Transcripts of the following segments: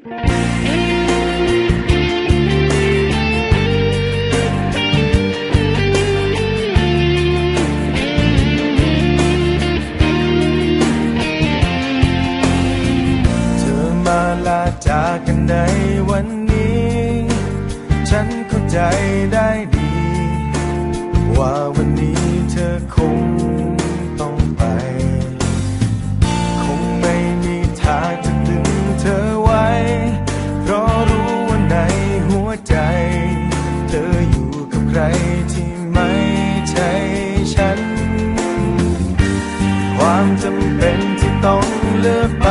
เธอมาลาจากกันในวันนี้ ฉันเข้าใจได้ดี ว่าวันนี้เธอคงต้องไป เธออยู่กับใครที่ไม่ใช่ฉัน ความจำเป็นที่ต้องเลือกไป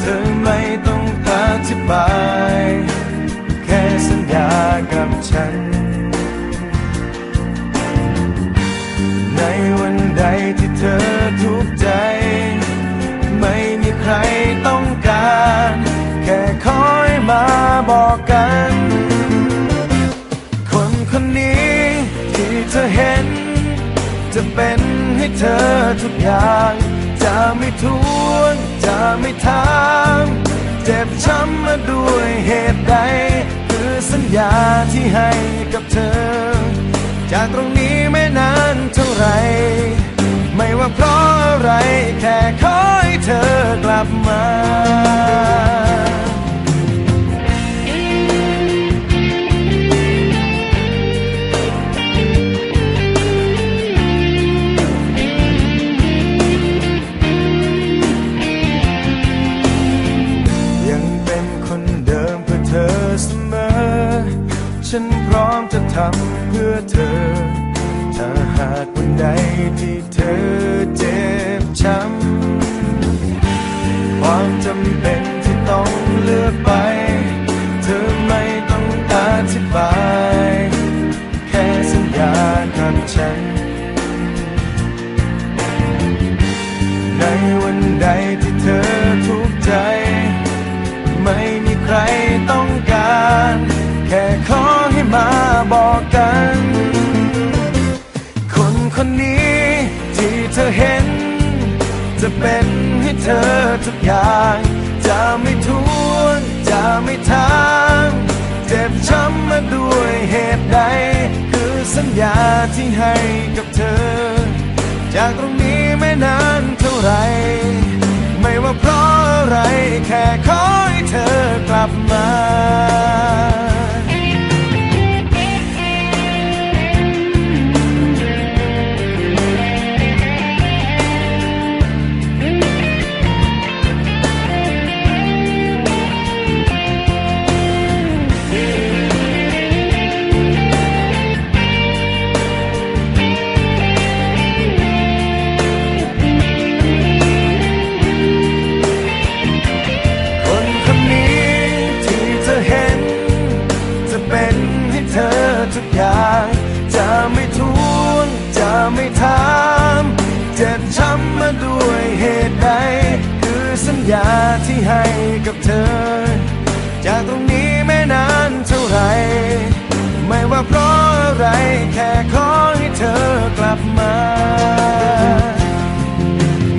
เธอไม่ต้องอธิบาย แค่สัญญากับฉัน ในวันใดที่เธอทุกข์ใจ ไม่มีใครต้องการ แค่คอยมาบอกกัน จะเป็นให้เธอทุกอย่าง จะไม่ทวนจะไม่ถาม เจ็บช้ำมาด้วยเหตุใด คือสัญญาที่ให้กับเธอ จากตรงนี้ไม่นานเท่าไหร ร้อมจะทำเพื่อเธอ ถ้าหากวันใดที่เธอเจ็บช้ำความจำเป็นที่ต้องเลือกไป เธอไม่ต้องอธิบาย แค่สัญญากับฉันใน คนนี้ที่เธอเห็น จะเป็นให้เธอทุกอย่าง จะไม่ทวนจะไม่ถามเจ็บช้ำมาด้วยเหตุใด คือสัญญาที่ให้กับเธอ จากตรงนี้ไม่นานเท่าไหรไม่ว่าเพราะอะไรแค่ขอให้เธอกลับมา ตุใดคือสัญญาที่ให้กับเธอ จากตรงนี้ไม่นานเท่าไร ไม่ว่าเพราะอะไรแค่ขอให้เธอกลับมา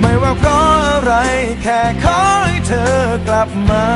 ไม่ว่าเพราะอะไรแค่ขอให้เธอกลับมา